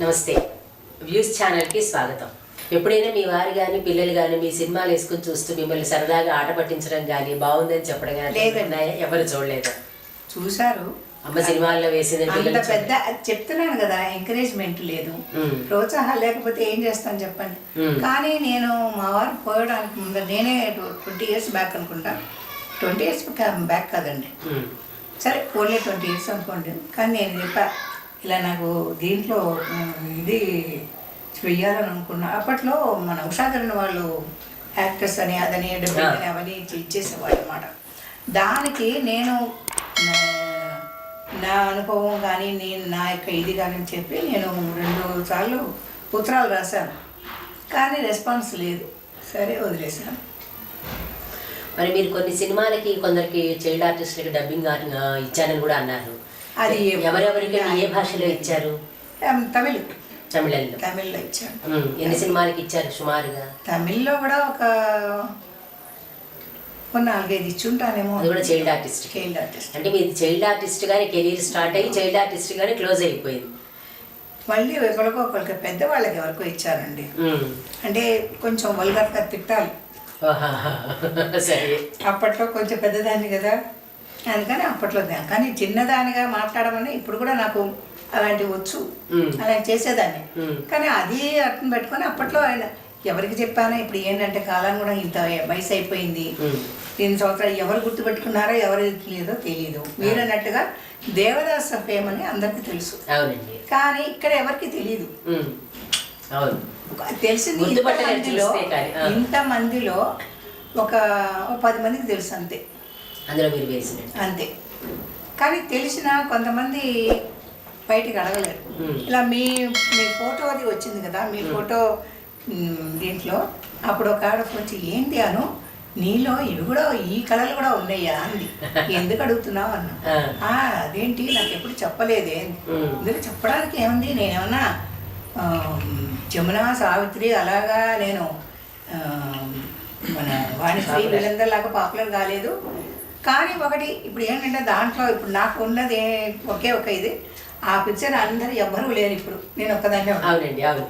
నమస్తే. వ్యూస్ ఛానల్కి స్వాగతం. ఎప్పుడైనా మీ వారు కానీ పిల్లలు కానీ మీ సినిమాలు వేసుకుని చూస్తూ మిమ్మల్ని సరదాగా ఆట పట్టించడం కానీ బాగుందని చెప్పడం కానీ? ఎవరు చూడలేదు. చూశారు. అమ్మ సినిమాల్లో అంత పిల్లలు పెద్ద చెప్తున్నాను కదా ఎంకరేజ్మెంట్ లేదు. మ్మ్. ప్రోత్సాహం లేకపోతే ఏం చేస్తాను చెప్పండి. కానీ నేను మా వారు పోయడానికి ముందు నేనే ట్వంటీ ఇయర్స్ బ్యాక్ అనుకుంటా. ట్వంటీ ఇయర్స్ బ్యాక్ కాదండి. సరే ఓన్లీ ట్వంటీ ఇయర్స్ అనుకోండి. కానీ నేను చెప్పా ఇలా నాకు దీంట్లో ఇది చెయ్యాలని అనుకున్నా అప్పట్లో మన ఉషాకరణ వాళ్ళు యాక్టర్స్ అని అదని డబ్బింగ్ అని అవన్నీ ఇచ్చి- ఇచ్చేసేవాళ్ళు అనమాట దానికి నేను నా- అనుభవం కానీ నేను నా యొక్క ఇది కానీ అని చెప్పి నేను రెండు సార్లు ఉత్తరాలు రాశాను. కానీ రెస్పాన్స్ లేదు. సరే వదిలేశాను. మరి మీరు కొన్ని సినిమాలకి కొందరికి చైల్డ్ ఆర్టిస్టులకి డబ్బింగ్ ఇచ్చానని కూడా అన్నారు. అది ఎవరెవరికి ఏ భాషలో ఇచ్చారు? తమిళ్. తమిళంలో. తమిళ్ళో ఇచ్చాను ఉమ్, ఎన్ని సినిమాలకి ఇచ్చారు సుమారుగా? తమిళ్ళో కూడా ఒక నాలుగైదు ఇచ్చుంటానేమో అది కూడా చైల్డ్ ఆర్టిస్ట్. Child artist. అంటే మీది చైల్డ్ ఆర్టిస్ట్ గానే కెరీర్ స్టార్ట్ అయ్యి చైల్డ్ ఆర్టిస్ట్ గానే క్లోజ్ అయిపోయింది. మళ్ళీ ఒకరికో ఒకరికి పెద్దవాళ్ళకి ఎవరికో ఇచ్చానండి ఉమ్. అంటే కొంచెం వల్గర్గా తిట్టాలి. అప్పట్లో కొంచెం పెద్దదాన్ని కదా. అందుకని అప్పట్లో కానీ చిన్నదానిగా మాట్లాడమని ఇప్పుడు కూడా నాకు అలాంటివి వచ్చు. అలా చేసేదాన్ని. కానీ అది అర్థం పెట్టుకొని అప్పట్లో ఆయన ఎవరికి చెప్పానో ఇప్పుడు ఏంటంటే కాలం కూడా ఇంత వయసు అయిపోయింది. ఎన్ని సంవత్సరాలు ఎవరు గుర్తుపెట్టుకున్నారో ఎవరు లేదో తెలియదు మీరు అన్నట్టుగా దేవదాస ఫేమ్ అని అందరికీ తెలుసు. కానీ ఇక్కడ ఎవరికి తెలియదు తెలిసింది. ఇంతమందిలో ఒక ఒక పది మందికి తెలుసు అంతే. అందులో మీరు వేసినట్టు అంతే. కానీ తెలిసిన కొంతమంది బయటికి అడగలేరు. ఇలా మీ మీ ఫోటో అది వచ్చింది కదా మీ ఫోటో దీంట్లో అప్పుడు ఒక ఆడ వచ్చి ఏంటి అను నీలో ఇవి కూడా ఈ కళలు కూడా ఉన్నాయా? అంది. ఎందుకు అడుగుతున్నావు? అన్న. ఆ. "ఆ, అదేంటి నాకు ఎప్పుడు చెప్పలేదే. ఎందుకు చెప్పడానికి ఏముంది? నేనేమన్నా జమున సావిత్రి అలాగా నేను మన వాణిశ్రీ వీళ్ళందరిలాగా పాపులర్ కాలేదు. కానీ ఒకటి ఇప్పుడు ఏంటంటే దాంట్లో ఇప్పుడు నాకు ఉన్నది ఒకే ఒక ఇది. ఆ పిక్చర్ అందరు ఎవ్వరూ లేరు ఇప్పుడు నేను ఒక్కదాన్నే అవునండి అవును.